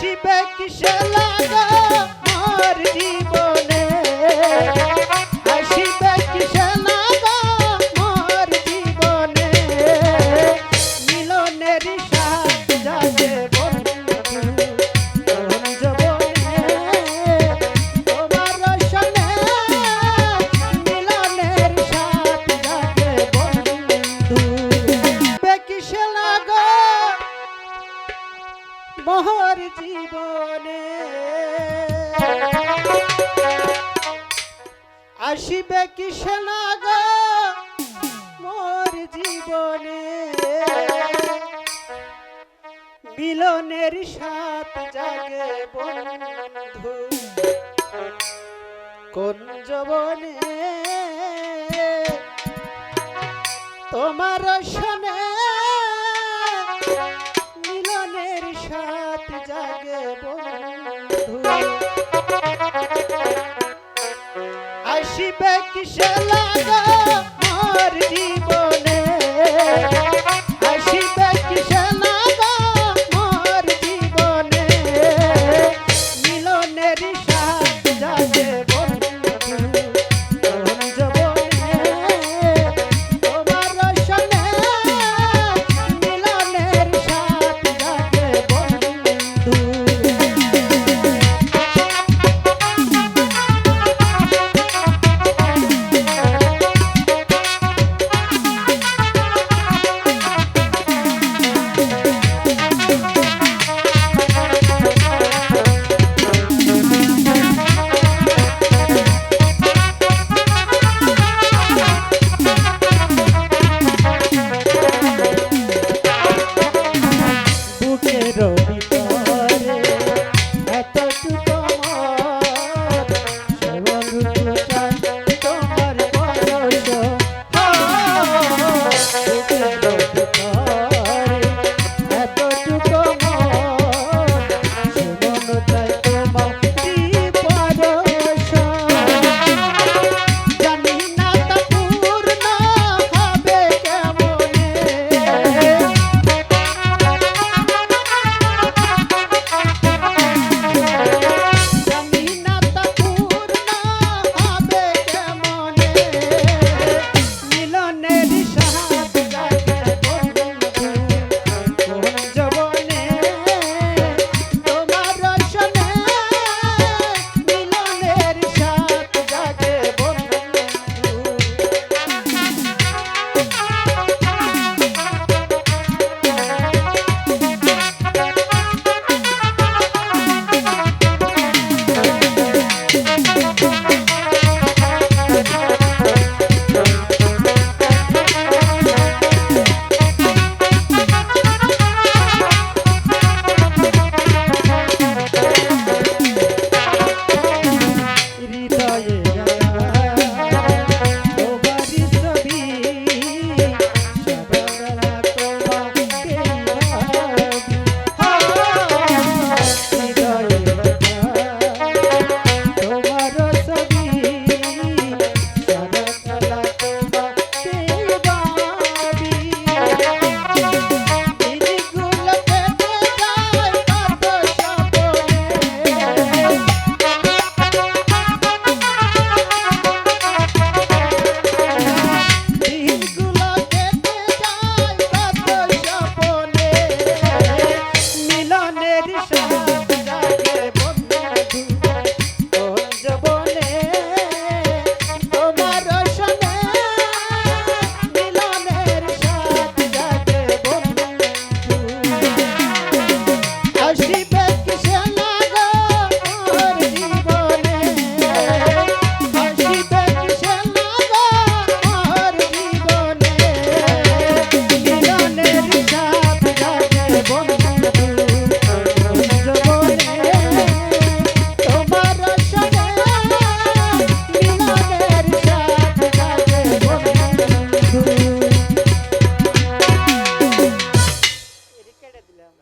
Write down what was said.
আসিবে কিসে লাগা? মোর মোহর জীবনে। আসিবে লাগা মোর জীবনে? মিলনের সাথ জাগে বন্ধু কোন জবনে তোমার শোনে কিসে লাগা? রে